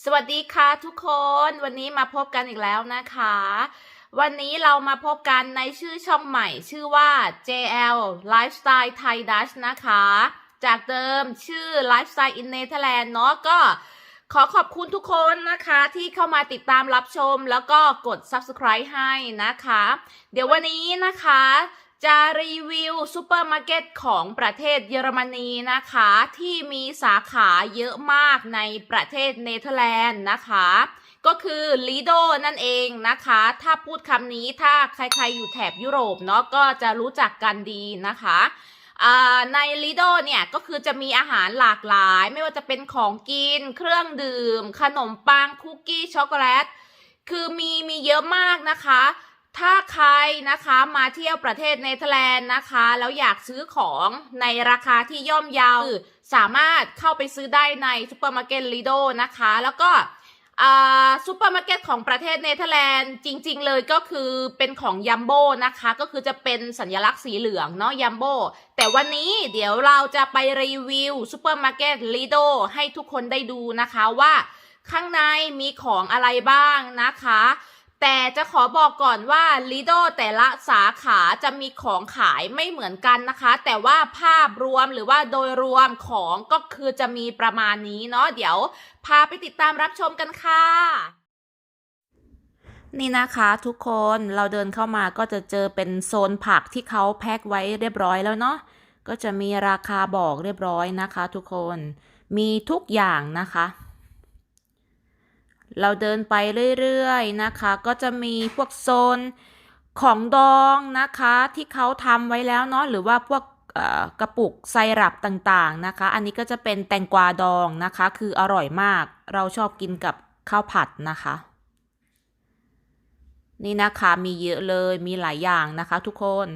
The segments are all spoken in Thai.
สวัสดีค่ะทุกคนวันนี้มาพบกันอีกแล้วนะคะ วันนี้เรามาพบกันในชื่อช่องใหม่ชื่อว่า JL Lifestyle Thai Dutch นะคะ จากเดิมชื่อ Lifestyle in Netherlands เนาะก็ขอขอบคุณทุกคนนะคะที่เข้ามาติดตามรับชมแล้วก็กด Subscribe ให้นะคะ เดี๋ยววันนี้นะคะ จะรีวิวซูเปอร์มาร์เก็ตของประเทศเยอรมนีนะคะ ที่มีสาขาเยอะมากในประเทศเนเธอร์แลนด์นะคะ ก็คือ Lido นั่นเองนะคะ ถ้าพูดคำนี้ถ้าใครๆอยู่แถบยุโรปเนาะก็จะรู้จักกันดีนะคะใน Lido เนี่ยก็คือจะมีอาหารหลากหลาย ไม่ว่าจะเป็นของกิน เครื่องดื่ม ขนมปังคุกกี้ช็อกโกแลตคือมีมีเยอะมากนะคะ ถ้าใครนะคะมาเที่ยวประเทศเนเธอร์แลนด์นะคะ แล้วอยากซื้อของในราคาที่ย่อมเยาวคือสามารถเข้าไปซื้อได้ในซูเปอร์มาร์เก็ตลีโดนะคะ แล้วก็ซูเปอร์มาร์เก็ตของประเทศเนเธอร์แลนด์จริง ๆ เลยก็คือเป็นของยัมโบ้นะคะ ก็คือจะเป็นสัญลักษณ์สีเหลืองเนาะยัมโบ้แต่วันนี้เดี๋ยวเราจะไปรีวิวซูเปอร์มาร์เก็ตลีโดให้ทุกคนได้ดูนะคะว่าข้างในมีของอะไรบ้างนะคะ แต่จะขอบอกก่อนว่า Lido แต่ละสาขาจะมีของขายไม่เหมือนกันนะคะ แต่ว่าภาพรวมหรือว่าโดยรวมของก็คือจะมีประมาณนี้เนาะเดี๋ยว พาไปติดตามรับชมกันค่ะนี่นะคะทุกคนเราเดินเข้ามาก็จะเจอเป็นโซนผักที่เขาแพ็คไว้เรียบร้อยแล้วเนาะก็จะมีราคาบอกเรียบร้อยนะคะ ทุกคนมีทุกอย่างนะคะ เราเดินไปเรื่อยๆนะคะ ก็จะมีพวกโซนของดองนะคะที่เขาทำไว้แล้วเนาะหรือว่าพวกกระปุกไซรัปต่างๆนะคะ อันนี้ก็จะเป็นแตงกวาดองนะคะ คืออร่อยมาก เราชอบกินกับข้าวผัดนะคะ นี่นะคะมีเยอะเลยมีหลายอย่างนะคะทุกคน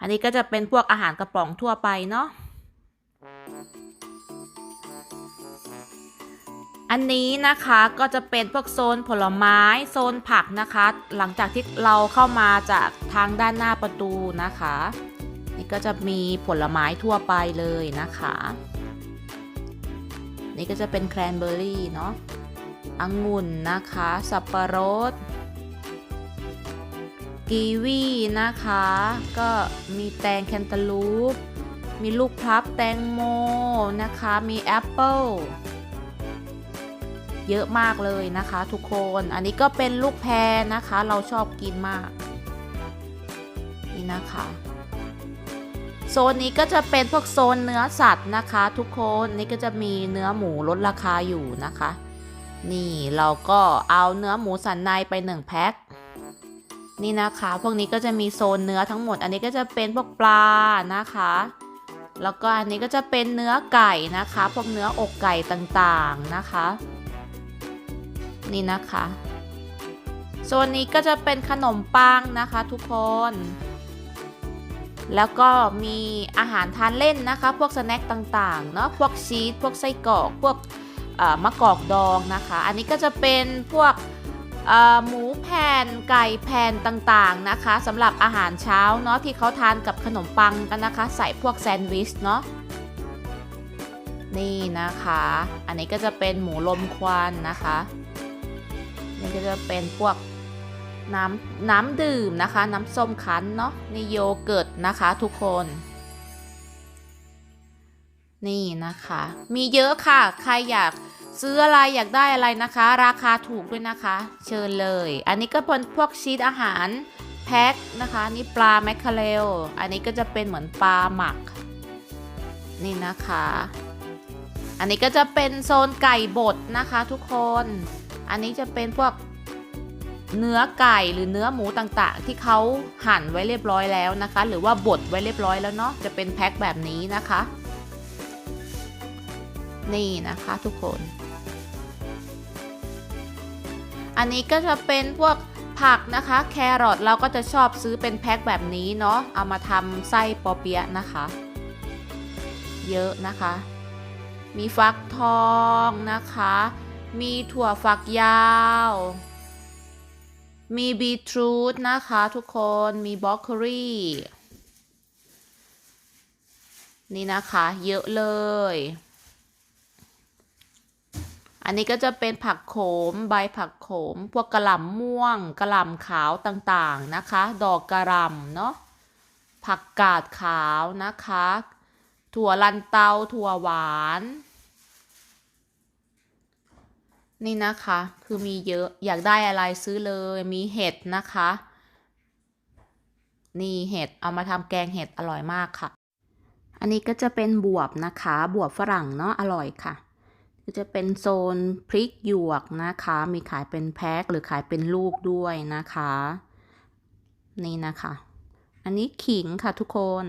อันนี้ก็จะเป็นพวกอาหารกระป๋องทั่วไปเนาะ อันนี้นะคะก็จะเป็นพวกโซนผลไม้โซนผักนะคะ หลังจากที่เราเข้ามาจากทางด้านหน้าประตูนะคะ นี่ก็จะมีผลไม้ทั่วไปเลยนะคะ นี่ก็จะเป็นแครนเบอร์รี่เนาะองุ่นนะคะ สับปะรดกีวีนะคะ ก็มีแตงแคนตาลูป มีลูกพลับแตงโมนะคะ มีแอปเปิล เยอะมากเลยนะคะ ทุกคน อันนี้ก็เป็นลูกแพรนะคะ เราชอบกินมาก นี่นะคะโซนนี้ก็จะเป็นพวกโซนเนื้อสัตว์นะคะ ทุกคนนี่ก็จะมีเนื้อหมูลดราคาอยู่นะคะ นี่เราก็เอาเนื้อหมูสันในไปหนึ่งแพ็คนี่นะคะ พวกนี้ก็จะมีโซนเนื้อทั้งหมด อันนี้ก็จะเป็นพวกปลานะคะ แล้วก็อันนี้ก็จะเป็นเนื้อไก่นะคะ พวกเนื้ออกไก่ต่างๆนะคะ นี่นะคะโซนนี้ก็จะเป็นขนมปังนะคะทุกคน แล้วก็มีอาหารทานเล่นนะคะ พวกสแน็คต่างๆ เนาะพวกชีสพวกไส้กรอกพวกมะกอกดองนะคะ อันนี้ก็จะเป็นพวกหมูแผ่นไก่แผ่นต่างๆนะคะสำหรับอาหารเช้าเนาะที่เขาทานกับขนมปังกันนะคะ ใส่พวกแซนด์วิชเนาะนี่นะคะ อันนี้ก็จะเป็นหมูลมควันนะคะ นี่ก็จะเป็นพวกน้ำน้ำดื่มนะคะ น้ำส้มคั้นเนาะนี่โยเกิร์ตนะคะทุกคน นี่นะคะ มีเยอะค่ะ ใครอยากซื้ออะไรอยากได้อะไรนะคะ ราคาถูกด้วยนะคะ เชิญเลย อันนี้ก็เป็นพวกชีสอาหารแพ็คนะคะนี่ปลาแมคคาเรลอันนี้ก็จะเป็นเหมือนปลาหมัก นี่นะคะ อันนี้ก็จะเป็นโซนไก่บดนะคะทุกคน อันนี้จะเป็นพวกเนื้อไก่หรือเนื้อหมูต่างๆ ที่เขาหั่นไว้เรียบร้อยแล้วนะคะ หรือว่าบดไว้เรียบร้อยแล้วเนาะจะเป็นแพ็คแบบนี้นะคะ นี่นะคะทุกคน อันนี้ก็จะเป็นพวกผักนะคะ แครอทเราก็จะชอบซื้อเป็นแพ็คแบบนี้เนาะเอามาทำไส้ปอเปี๊ยะนะคะ เยอะนะคะ มีฟักทองนะคะ มีถั่วฝักยาว มีบีทรูทนะคะทุกคน มีบรอกโคลีนี่นะคะ เยอะเลย อันนี้ก็จะเป็นผักโขม ใบผักโขม พวกกระหล่ำม่วงกระหล่ำขาวต่างๆนะคะ ดอกกระหล่ำเนาะ ผักกาดขาวนะคะ ถั่วลันเตา ถั่วหวาน นี่นะคะ คือมีเยอะอยากได้อะไรซื้อเลยมีเห็ดนะคะ นี่เห็ดเอามาทำแกงเห็ดอร่อยมากค่ะ อันนี้ก็จะเป็นบวบนะคะ บวบฝรั่งเนาะอร่อยค่ะ ก็จะเป็นโซนพริกหยวกนะคะ มีขายเป็นแพ็คหรือขายเป็นลูกด้วยนะคะ นี่นะคะ อันนี้ขิงค่ะทุกคน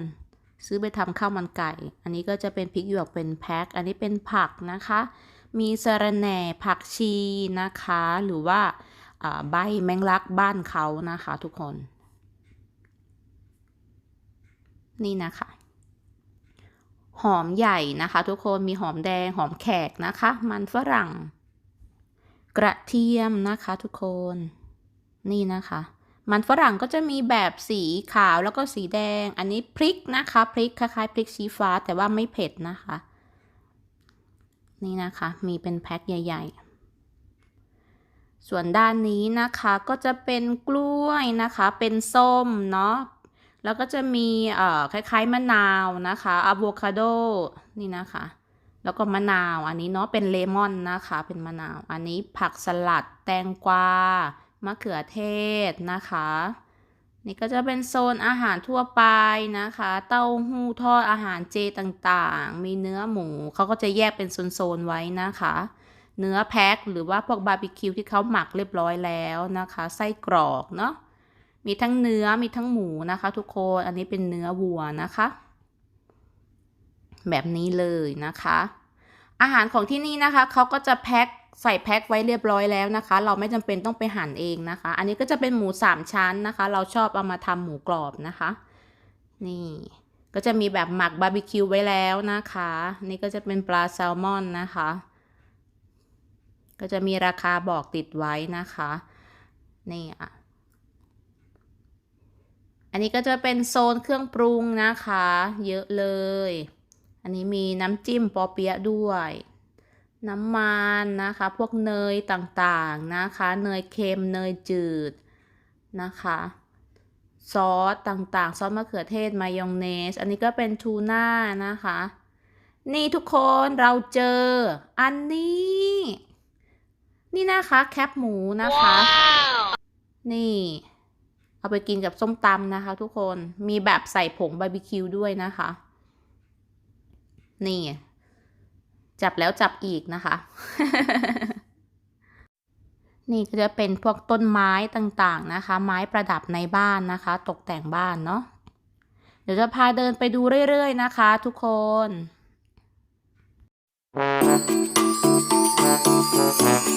ซื้อไปทำข้าวมันไก่ อันนี้ก็จะเป็นพริกหยวกเป็นแพ็คอันนี้เป็นผักนะคะ มีสะระแหน่ผักชีนะคะ หรือว่าใบแมงลักบ้านเขานะคะทุกคน นี่นะคะ หอมใหญ่นะคะ ทุกคนมีหอมแดงหอมแขกนะคะ มันฝรั่ง กระเทียมนะคะทุกคน นี่นะคะ มันฝรั่งก็จะมีแบบสีขาวแล้วก็สีแดง อันนี้พริกนะคะ พริกคล้ายๆพริกชี้ฟ้าแต่ว่าไม่เผ็ดนะคะ นี่นะคะมีเป็นแพ็คใหญ่ ๆ ส่วนด้านนี้นะคะก็จะเป็นกล้วยนะคะ เป็นส้มเนาะแล้วก็จะมีเอ่อคล้ายๆมะนาวนะคะอะโวคาโดนี่นะคะ แล้วก็มะนาวอันนี้เนาะเป็นเลมอนนะคะ เป็นมะนาว อันนี้ผักสลัดแตงกวามะเขือเทศนะคะ นี่ก็จะเป็นโซนอาหารทั่วไปนะคะ เต้าหู้ทอดอาหารเจต่างๆ มีเนื้อหมูเขาก็จะแยกเป็นโซนๆไว้นะคะ เนื้อแพ็คหรือว่าพวกบาร์บีคิวที่เขาหมักเรียบร้อยแล้วนะคะ ไส้กรอกเนาะ มีทั้งเนื้อมีทั้งหมูนะคะทุกคน อันนี้เป็นเนื้อวัวนะคะ แบบนี้เลยนะคะ อาหารของที่นี่นะคะเขาก็จะแพ็ค ใส่แพ็คไว้เรียบร้อยแล้วนะคะ เราไม่จำเป็นต้องไปหั่นเองนะคะ อันนี้ก็จะเป็นหมูสามชั้นนะคะ เราชอบเอามาทำหมูกรอบนะคะ นี่ ก็จะมีแบบหมักบาร์บีคิวไว้แล้วนะคะ นี่ก็จะเป็นปลาแซลมอนนะคะ ก็จะมีราคาบอกติดไว้นะคะ นี่อะอันนี้ก็จะเป็นโซนเครื่องปรุงนะคะ เยอะเลย อันนี้มีน้ำจิ้มปอเปี๊ยะด้วย น้ำมันนะคะ พวกเนยต่างๆนะคะ เนยเค็มเนยจืดนะคะซอสต่างๆ ซอสมะเขือเทศมายองเนส อันนี้ก็เป็นทูน่านะคะ นี่ทุกคนเราเจอ อันนี้ นี่นะคะแคปหมูนะคะนี่ เอาไปกินกับส้มตำนะคะ ทุกคนมีแบบใส่ผงบาร์บีคิวด้วยนะคะ นี่ จับแล้วจับอีกนะคะ นี่ก็จะเป็นพวกต้นไม้ต่างๆนะคะ ไม้ประดับในบ้านนะคะ ตกแต่งบ้านเนาะเดี๋ยวจะพาเดินไปดูเรื่อยๆนะคะ ทุกคนน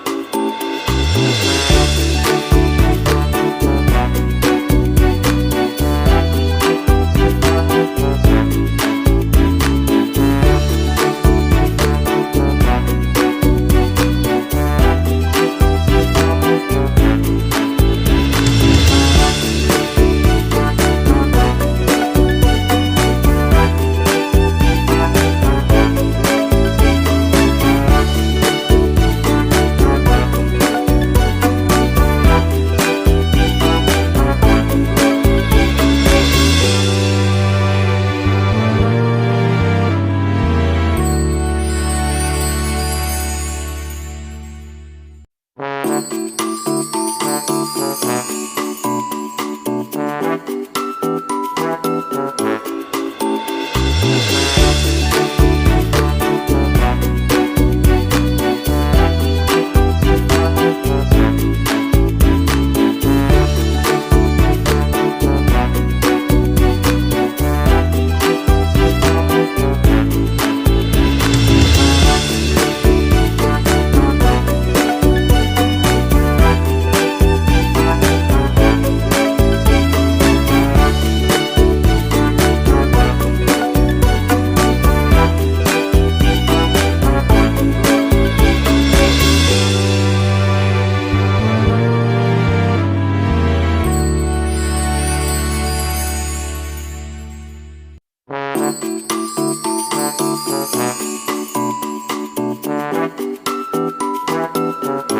Thank you. Thank you.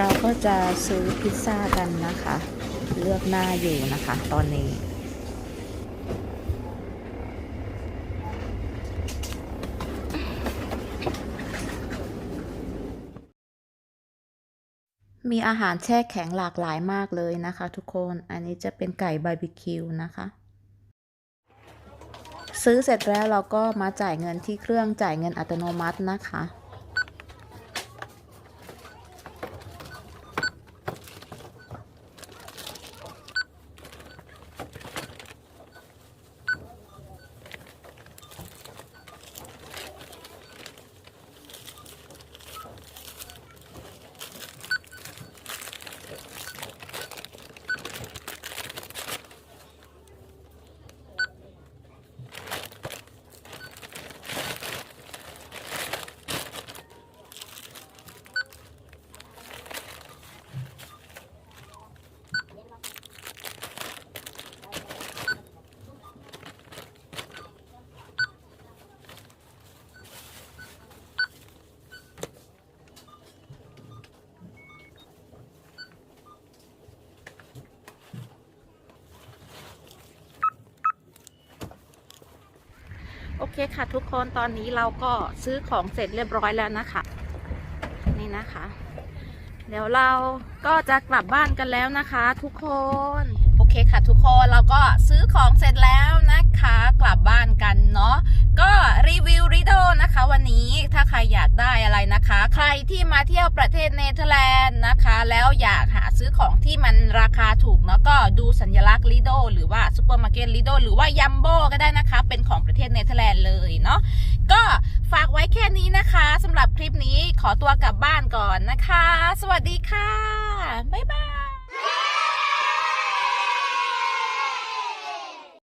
เราก็จะซื้อพิซซ่ากันนะคะ เลือกหน้าอยู่นะคะ ตอนนี้ มีอาหารแช่แข็งหลากหลายมากเลยนะคะทุกคน อันนี้จะเป็นไก่บาร์บีคิวนะคะ ซื้อเสร็จแล้วเราก็มาจ่ายเงินที่เครื่องจ่ายเงินอัตโนมัตินะคะ เคค่ะทุกคนตอนนี้เราก็ซื้อของเสร็จเรียบร้อยแล้วนะคะ นี่นะคะ เดี๋ยวเราก็จะกลับบ้านกันแล้วนะคะ ทุกคน โอเคค่ะทุกคนเราก็ซื้อของเสร็จแล้วนะคะ กลับบ้านกันเนาะก็รีวิวรีโดนะคะ วันนี้ถ้าใครอยากได้อะไรนะคะ ใครที่มาเที่ยวประเทศเนเธอร์แลนด์ นะคะ แล้วอยากหาซื้อของที่มันราคาถูกเนาะก็ดูสัญลักษณ์ลีโดหรือว่าซูเปอร์มาร์เก็ตลีโดหรือว่ายัมโบก็ได้นะคะ เป็นของประเทศเนเธอร์แลนด์เลยเนาะก็ฝากไว้แค่นี้นะคะสำหรับคลิปนี้ขอตัวกลับบ้านก่อนนะคะ สวัสดีค่ะ บ๊ายบาย